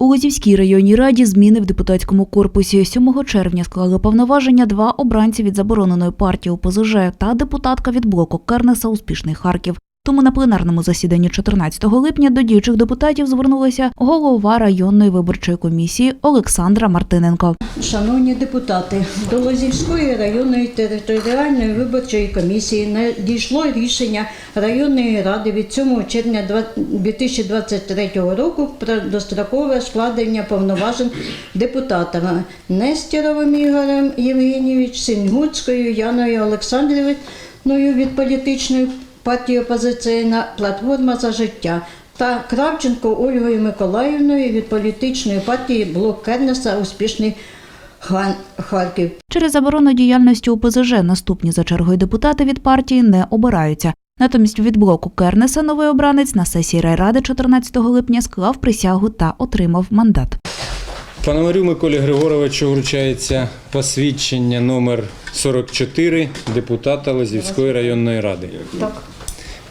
У Лозівській районній раді зміни в депутатському корпусі 7 червня склали повноваження два обранці від забороненої партії ОПЗЖ та депутатка від блоку Кернеса Успішний Харків. Тому на пленарному засіданні 14 липня до діючих депутатів звернулася голова районної виборчої комісії Олександра Мартиненко. Шановні депутати, до Лозівської районної територіальної виборчої комісії надійшло рішення районної ради від 7 червня 2023 року про дострокове складення повноважень депутатами Нестеровим Ігорем Євгенійович, Сінгутською Яною Олександрівною від політичної партії опозиційна платформа за життя та Кравченко Ольгою Миколаївною від політичної партії Блок Кернеса Успішний Харків. Через заборону діяльності ОПЗЖ наступні за чергою депутати від партії не обираються. Натомість від блоку Кернеса новий обранець на сесії райради 14 липня склав присягу та отримав мандат. Пономарю Миколі Григоровичу вручається посвідчення номер 44 депутата Лозівської районної ради. Так.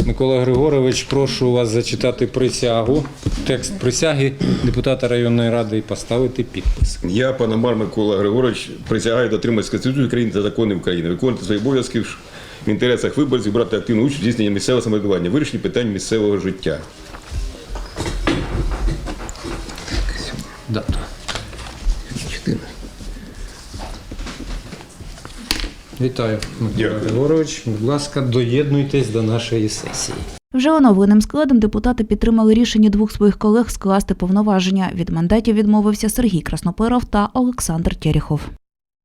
Микола Григорович, прошу вас зачитати присягу, текст присяги депутата районної ради і поставити підпис. Я, Панамар Микола Григорович, присягаю дотримуватися Конституції України та законів України, виконувати свої обов'язки в інтересах виборців, брати активну участь в здійсненні місцевого самоврядування, вирішенні питань місцевого життя. Дату. Вітаю, Микола Дякую. Григорович. Будь ласка, доєднуйтесь до нашої сесії. Вже оновленим складом депутати підтримали рішення двох своїх колег скласти повноваження. Від мандатів відмовився Сергій Красноперов та Олександр Терехов.